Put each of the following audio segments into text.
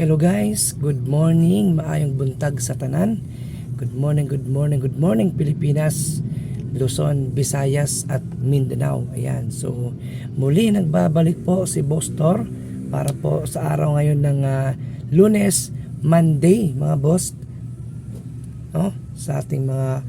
Hello guys, good morning, maayong buntag sa tanan. Good morning, good morning, good morning Pilipinas, Luzon, Visayas at Mindanao. Ayan, so muli nagbabalik po si Boss Tor para po sa araw ngayon ng ah, Lunes, Monday mga boss. No? Sa ating mga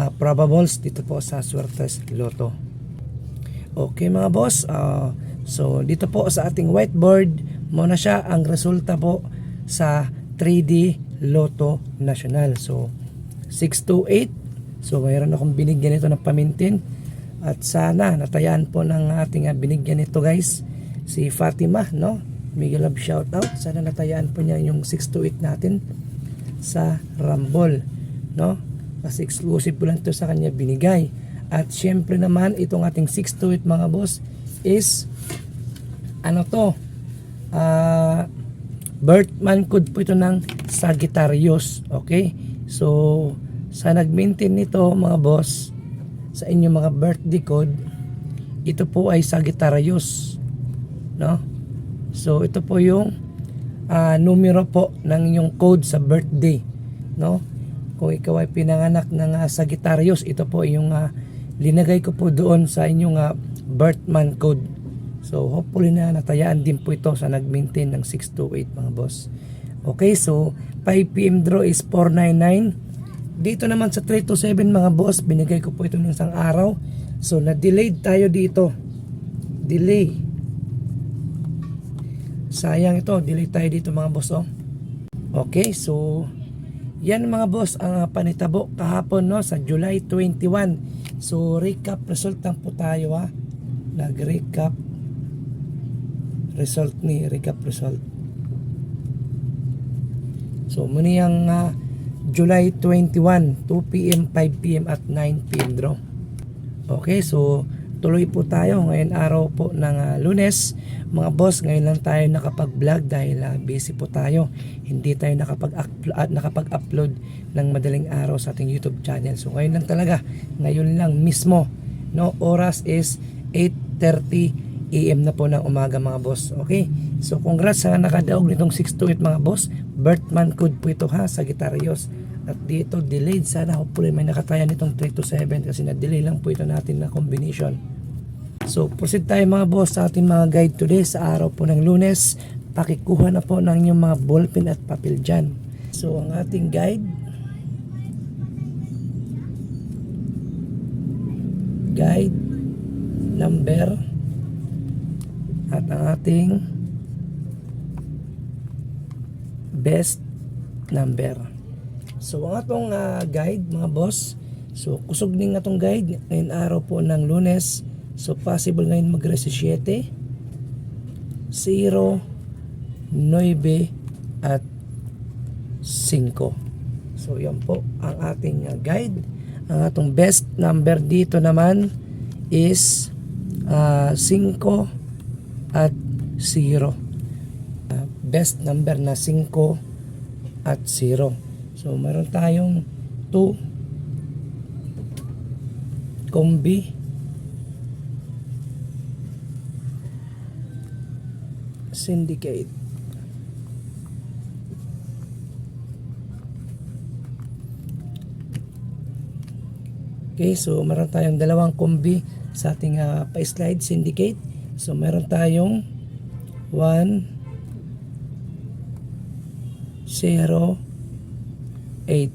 ah, probables dito po sa Suertes Lotto. Okay mga boss, ah, so dito po sa ating whiteboard, muna siya ang resulta po sa 3D Lotto National. So 628, so mayroon akong binigyan ito ng pamintin at sana natayaan po ng ating ah, binigyan ito guys, si Fatima, no? Mega love shout out. Sana natayaan po niya yung 628 natin sa Rumble, no? Kasi exclusive po lang ito sa kanya binigay. At syempre naman, itong ating 628 mga boss is ano to? Ah, birth month code po ito ng Sagittarius. Okay? So, sa nag-maintain nito mga boss, sa inyong mga birthday code, ito po ay Sagittarius. No? So, ito po yung ah, numero po ng inyong code sa birthday. No? Kung ikaw ay pinanganak ng uh, Sagittarius, ito po yung ah, linagay ko po doon sa inyong ah, birth month code. So hopefully na natayaan din po ito sa nag-maintain ng 628 mga boss. Okay, so 5pm draw is 499. Dito naman sa 327 mga boss, binigay ko po ito ng isang araw. So na-delayed tayo dito. Delay. Sayang ito, delay tayo dito mga boss oh. Okay, so yan mga boss ang uh, panitabo kahapon no sa July 21. So recap result lang po tayo ha. Nag-recap result ni recap result. So muni ang uh, July 21, 2 PM, 5 PM at 9 PM draw. Okay, so tuloy po tayo. Ngayon araw po ng uh, lunes. Mga boss ngayon lang tayo nakapag-vlog dahil uh, busy po tayo. Hindi tayo nakapag-upload at nakapag-upload ng madaling araw sa ating YouTube channel. So ngayon lang talaga. Ngayon lang mismo. No oras is 8:30 AM na po ng umaga mga boss. Okay? So congrats sa nakadaog nitong 628 mga boss. Birth month code po ito ha sa Gitarios at dito delayed. Sana hopefully may nakataya nitong 3 to 7 kasi na-delay lang po ito natin na combination. So proceed tayo mga boss sa ating mga guide today sa araw po ng lunes. Pakikuha na po ng inyong mga ballpen at papel dyan. So ang ating guide. Guide number at ang ating best number So ang atong uh, guide mga boss, so kusog ning atong guide ngayon araw po ng lunes. So possible ngayon mag 7, 0, 9 at 5. So yan po ang ating uh, guide. Ang atong best number dito naman is uh, 5 at 0. Uh, best number na 5 at 0. So, meron tayong 2 kombi syndicate Okay, so meron tayong dalawang kombi sa ating uh, pa-slide syndicate. So meron tayong 1 0 8.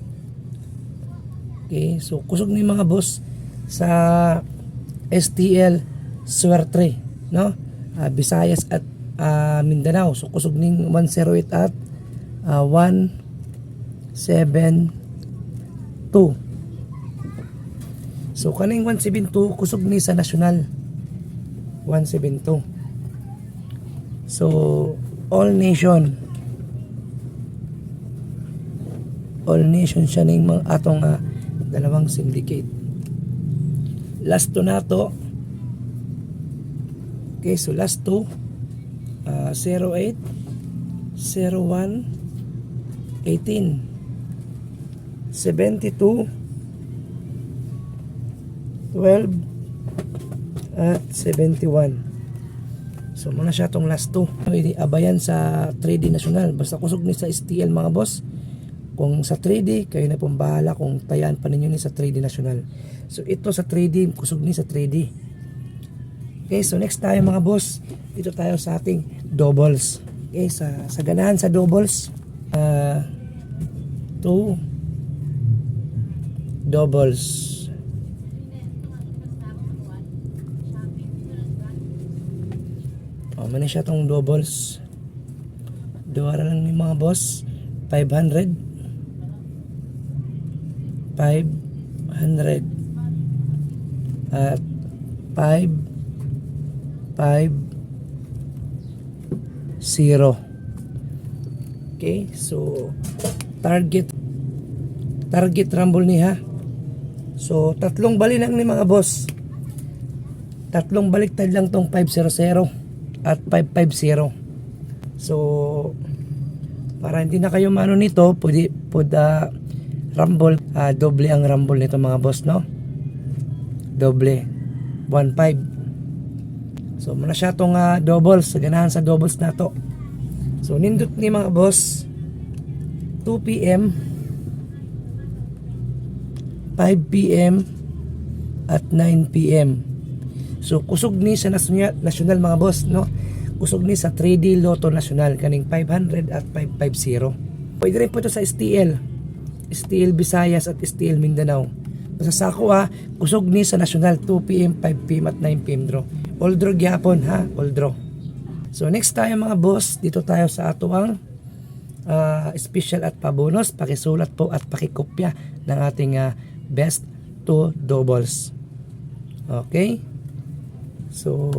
Okay, so kusog ni mga boss sa STL Suerte, no? Uh, Visayas at uh, Mindanao. So kusog ning 108 at uh, 172. So kaning 172 kusog ni sa national 172. So all nation. All nation siya ning mga atong uh, dalawang syndicate. Last to. Okay so last to uh, 08 01 18 72 12 at 71 So muna siya tong last two. Pwede abayan sa 3D national. Basta kusog ni sa STL mga boss. Kung sa 3D, kayo na pong bahala kung tayaan pa ninyo ni sa 3D national. So ito sa 3D, kusog ni sa 3D. Okay, so next tayo mga boss. Dito tayo sa ating doubles. Okay, sa, sa ganahan sa doubles. Uh, two doubles. O, man siya tong doubles. Duwara lang ni mga boss. 500. 500. At 5 5 0. Okay, so target target rumble ni ha. So tatlong bali lang ni mga boss. Tatlong baliktad lang tong 500 at 550. So para hindi na kayo mano nito, pwede pwede ah, rumble, ah, doble ang rumble nito mga boss, no? Doble. 1.5. So muna siya tong ah, doubles, ganahan sa doubles na to. So nindot ni mga boss 2 PM 5 PM at 9 PM. So kusog ni sa nasyonal mga boss, no? Kusog ni sa 3D Lotto National kaning 500 at 550. Pwede rin po ito sa STL. STL Visayas at STL Mindanao. Basta sa ako ha, kusog ni sa nasyonal 2 PM, 5 PM at 9 PM draw. All draw gyapon ha, all draw. So next tayo mga boss, dito tayo sa atuang uh, special at pabonus. Pakisulat po at pakikopya ng ating ah, best two doubles. Okay? So,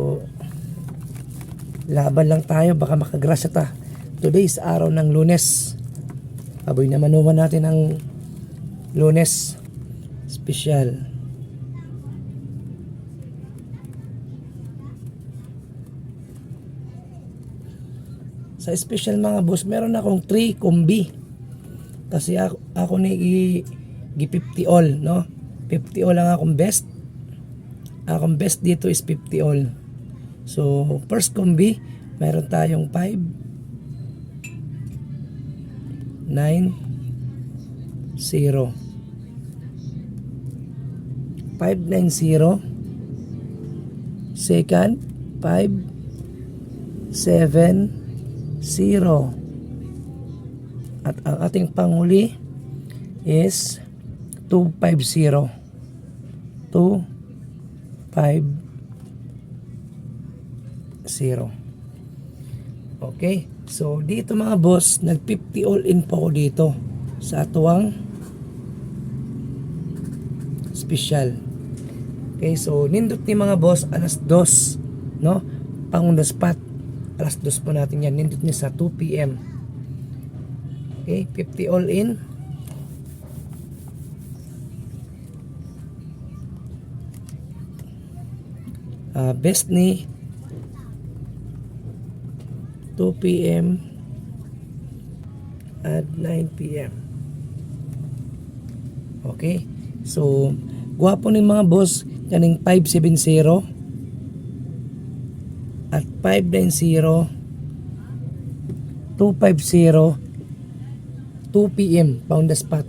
laban lang tayo. Baka makagrasya ta. Today is araw ng lunes. Aboy na manuman natin ang lunes. Special. Sa special mga boss, meron akong 3 kombi. Kasi ako, ako ni gi 50 all, no? 50 all lang akong best. Akong best dito is 50 all. So, first kombi, meron tayong 5 9 0 590 Second, 5 7 0 At ang ating panghuli is 250 250 Okay? So, dito mga boss, nag-50 all in po ako dito sa atuang special. Okay, so nindot ni mga boss alas 2, no? Pang on the spot. Alas 2 po natin yan. Nindot niya sa 2 p.m. Okay, 50 all in. Ah, best ni 2 p.m. at 9 p.m. Okay? So, gwapo ni mga boss kaning 570 at 590 250 2 p.m. pound the spot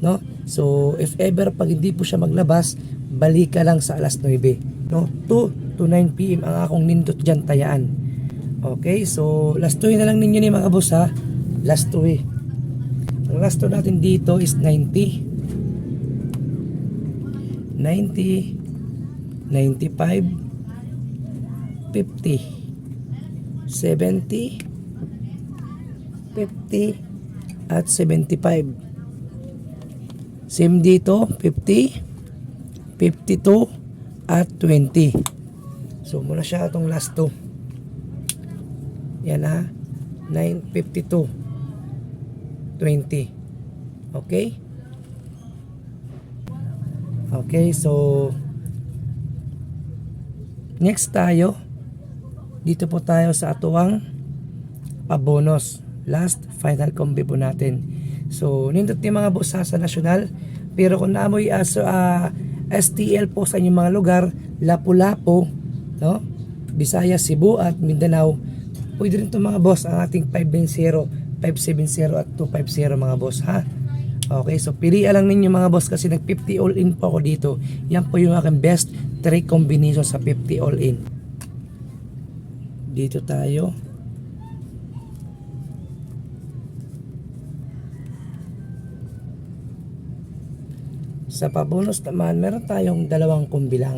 no so if ever pag hindi po siya maglabas balik ka lang sa alas 9 no 2 to 9 p.m. ang akong nindot dyan tayaan. Okay so last 2 na lang ninyo ni mga boss ha? Last 2 eh. Ang last 2 natin dito is 90 90 95 50 70 50 at 75 same dito 50 52 at 20 so muna siya itong last two yan ha 952 20 okay Okay, so next tayo. Dito po tayo sa atuang pabonus. Last final combi po natin. So, nindot ni mga boss sa nasyonal. Pero kung naamoy as uh, STL po sa inyong mga lugar, Lapu-Lapu, no? Visayas, Cebu at Mindanao. Pwede rin to mga boss ang ating 590, 570 at 250 mga boss ha. Okay, so pilihan lang ninyo mga boss kasi nag 50 all in po ako dito. Yan po yung aking best 3 combination sa 50 all in. Dito tayo. Sa pabonus naman, meron tayong dalawang kumbilang.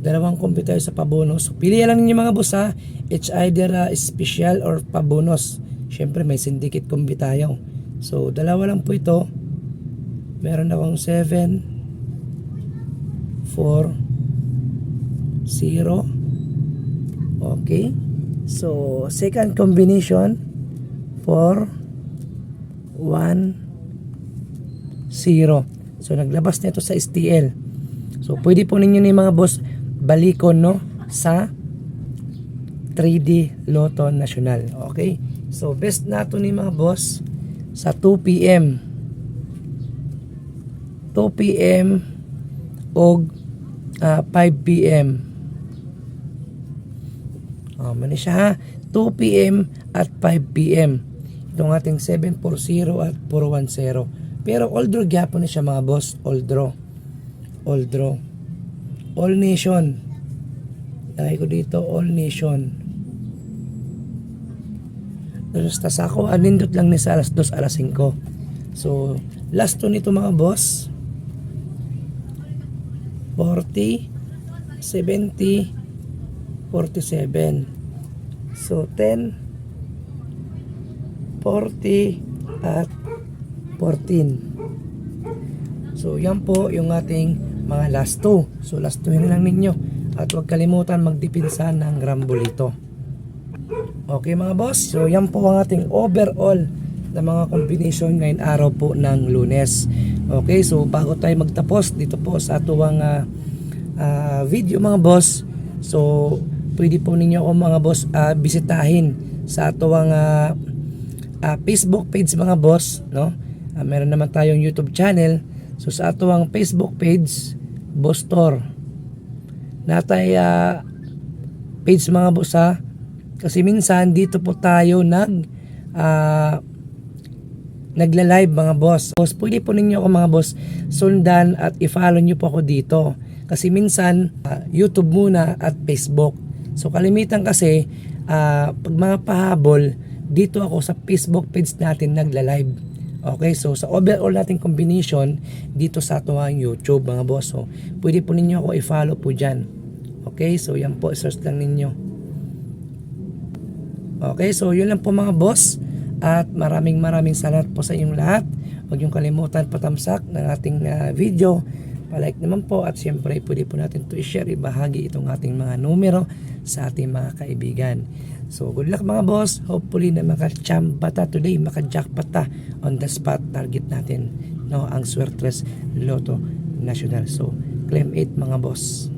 Dalawang kumbi tayo sa pabonus. Pili lang ninyo mga boss ha. It's either uh, special or pabonus. Siyempre may syndicate kumbi tayo. So, dalawa lang po ito. Meron akong 7, 4, 0. Okay. So, second combination, 4, 1, 0. So, naglabas na ito sa STL. So, pwede po ninyo ni mga boss balikon, no? Sa 3D Lotto National. Okay? So, best nato ni mga boss sa 2 p.m. 2 p.m. o 5 p.m. Oh, mali siya ha. 2 p.m. at 5 p.m. Itong ating 740 at 410. Pero draw gyapon na siya mga boss. All draw. All nation. Lagay ko dito all nation. Tapos tas ako, anindot lang ni sa alas 2, alas 5. So, last to nito mga boss. 40, 70, 47. So, 10, 40, at 14. So, yan po yung ating mga last two. So, last two na lang ninyo. At huwag kalimutan magdipinsa ng Grambolito. Okay mga boss, so yan po ang ating overall na mga combination ngayon araw po ng lunes. Okay, so bago tayo magtapos dito po sa atuwang ah, ah, video mga boss, so pwede po ninyo ako mga boss ah, bisitahin sa atuwang ah, ah, Facebook page mga boss, no? Ah, meron naman tayong YouTube channel. So sa atuwang Facebook page, Boss Tor. Natay ah, page mga boss ha. Kasi minsan dito po tayo nag ah, nagla-live mga boss. Boss, pwede po ninyo ako mga boss sundan at i-follow nyo po ako dito. Kasi minsan ah, YouTube muna at Facebook. So kalimitan kasi ah, pag mga pahabol dito ako sa Facebook page natin nagla-live. Okay, so sa overall nating combination dito sa ating YouTube mga boss. So, pwede po ninyo ako i-follow po dyan. Okay, so yan po, search lang ninyo. Okay, so yun lang po mga boss. At maraming maraming salamat po sa inyong lahat. Huwag yung kalimutan patamsak ng ating ah, video. Palike naman po at siyempre pwede po natin to i-share, ibahagi itong ating mga numero sa ating mga kaibigan. So good luck mga boss. Hopefully na makachamba ta today, makajackpot ta on the spot target natin. No, ang Swertres Lotto National. So claim 8 mga boss.